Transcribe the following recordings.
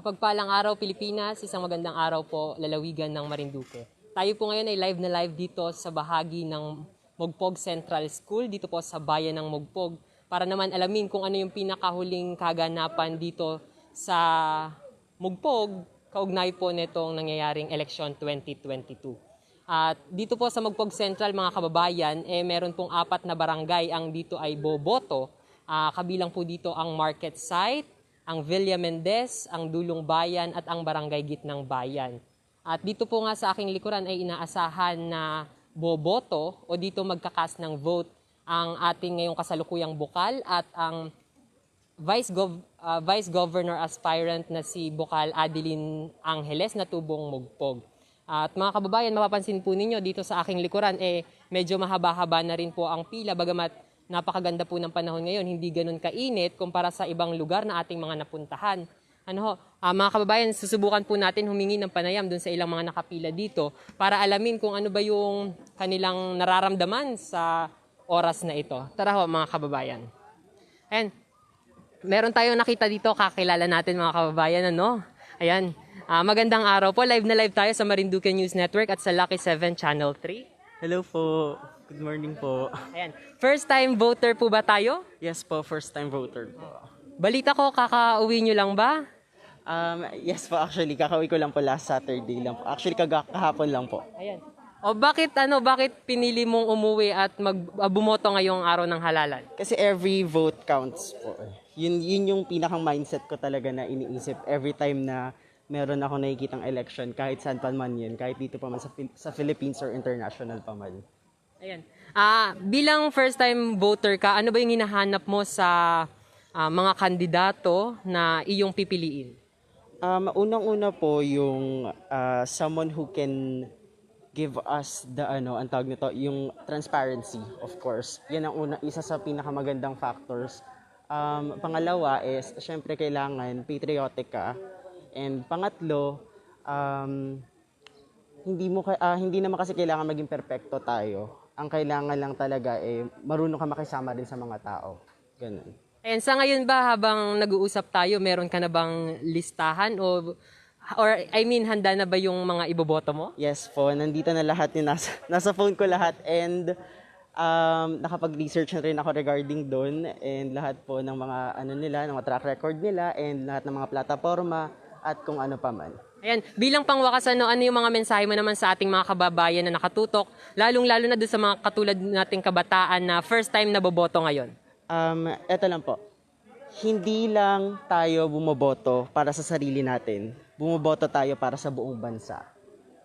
Mapagpalang araw Pilipinas, isang magandang araw po lalawigan ng Marinduque. Tayo po ngayon ay live na live dito sa bahagi ng Mogpog Central School, dito po sa bayan ng Mogpog, para naman alamin kung ano yung pinakahuling kaganapan dito sa Mogpog, kaugnay po nitong nangyayaring eleksyon 2022. At dito po sa Magpog Central, mga kababayan, eh, meron pong apat na barangay ang dito ay boboto. Ah, kabilang po dito ang Market Site, ang Villa Mendez, ang Dulong Bayan at ang Barangay Gitnang Bayan. At dito po nga sa aking likuran ay inaasahan na boboto o dito magkakas ng vote ang ating ngayong kasalukuyang bukal at ang Vice, Gov- uh, Vice Governor aspirant na si Bukal Adeline Angeles na tubong mugpog. At mga kababayan, mapapansin po ninyo dito sa aking likuran, eh, medyo mahaba-haba na rin po ang pila, bagamat napakaganda po ng panahon ngayon, hindi ganun kainit kumpara sa ibang lugar na ating mga napuntahan. Ano ho, ah, mga kababayan, susubukan po natin humingi ng panayam dun sa ilang mga nakapila dito para alamin kung ano ba yung kanilang nararamdaman sa oras na ito. Tara ho, mga kababayan. Ayan, meron tayong nakita dito, kakilala natin mga kababayan, ano? Ayan, ah, magandang araw po. Live na live tayo sa Marinduque News Network at sa Lucky 7 Channel 3. Hello po. Good morning po. Ayan, first time voter po ba tayo? Yes po, first time voter po. Balita ko, kakauwi nyo lang ba? Um, yes po, actually, kakauwi ko lang po last Saturday lang po. Actually, kaga- kahapon lang po. Ayan. O bakit ano, bakit pinili mong umuwi at mag ah, bumoto ngayong araw ng halalan? Kasi every vote counts po. Yun, yun yung pinakang mindset ko talaga na iniisip every time na meron ako nakikitang election, kahit saan pa man yun, kahit dito pa man sa, Phil- sa Philippines or international pa man. Ayan. Ah, bilang first time voter ka, ano ba yung hinahanap mo sa ah, mga kandidato na iyong pipiliin? Um, unang-una po yung uh, someone who can give us the ano, ang tawag nito, yung transparency, of course. Yan ang una, isa sa pinakamagandang factors. Um, pangalawa is, syempre kailangan patriotic ka. And pangatlo, um, hindi mo ka- ah, hindi naman kasi kailangan maging perpekto tayo. Ang kailangan lang talaga eh marunong ka makisama din sa mga tao. Ganun. And sa ngayon ba habang nag-uusap tayo, meron ka na bang listahan o or I mean handa na ba yung mga iboboto mo? Yes po, nandito na lahat yung nasa, nasa phone ko lahat and um, nakapag-research na rin ako regarding doon and lahat po ng mga ano nila, ng mga track record nila and lahat ng mga plataforma at kung ano pa man. Ayan, bilang pangwakas ano, ano yung mga mensahe mo naman sa ating mga kababayan na nakatutok, lalong-lalo na doon sa mga katulad nating kabataan na first time na boboto ngayon? Um, eto lang po, hindi lang tayo bumoboto para sa sarili natin, bumoboto tayo para sa buong bansa.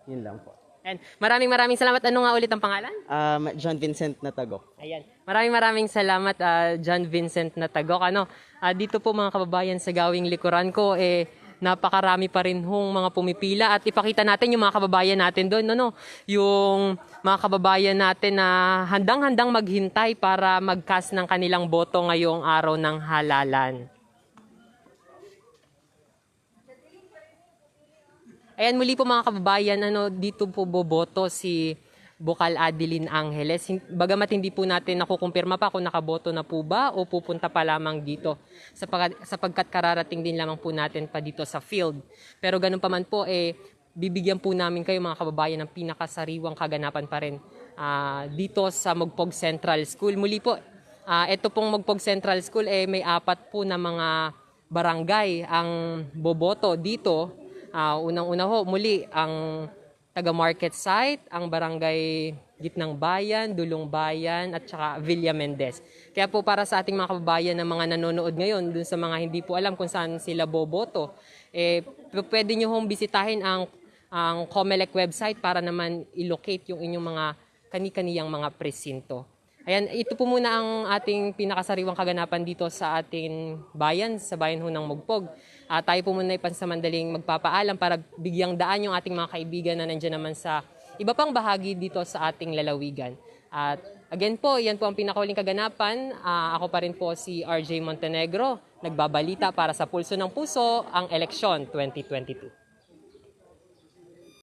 Yun lang po. And maraming maraming salamat. Ano nga ulit ang pangalan? Um, John Vincent Natagok. Ayan. Maraming maraming salamat ah, John Vincent Natagok. Ano, ah, dito po mga kababayan sa gawing likuran ko eh napakarami pa rin hong mga pumipila at ipakita natin yung mga kababayan natin doon ano yung mga kababayan natin na handang-handang maghintay para mag-cast ng kanilang boto ngayong araw ng halalan. Ayan muli po mga kababayan, ano, dito po boboto si Bukal Adeline Angeles. Bagamat hindi po natin nakukumpirma pa kung nakaboto na po ba o pupunta pa lamang dito sapagkat, kararating din lamang po natin pa dito sa field. Pero ganun pa man po, eh, bibigyan po namin kayo mga kababayan ng pinakasariwang kaganapan pa rin ah, dito sa Mogpog Central School. Muli po, ah, ito pong Mogpog Central School, eh, may apat po na mga barangay ang boboto dito Ah, unang-una ho, muli, ang taga Market Site, ang Barangay Gitnang Bayan, Dulong Bayan, at saka Villa Mendez. Kaya po para sa ating mga kababayan na mga nanonood ngayon, dun sa mga hindi po alam kung saan sila boboto, eh, pwede nyo hong bisitahin ang, ang COMELEC website para naman ilocate yung inyong mga kani-kaniyang mga presinto. Ayan, ito po muna ang ating pinakasariwang kaganapan dito sa ating bayan, sa bayan ho ng Mugpog. Ah, tayo po muna pansamandaling magpapaalam para bigyang daan yung ating mga kaibigan na nandiyan naman sa iba pang bahagi dito sa ating lalawigan. At again po, yan po ang pinakahuling kaganapan. Ah, ako pa rin po si RJ Montenegro, nagbabalita para sa Pulso ng Puso, ang eleksyon 2022.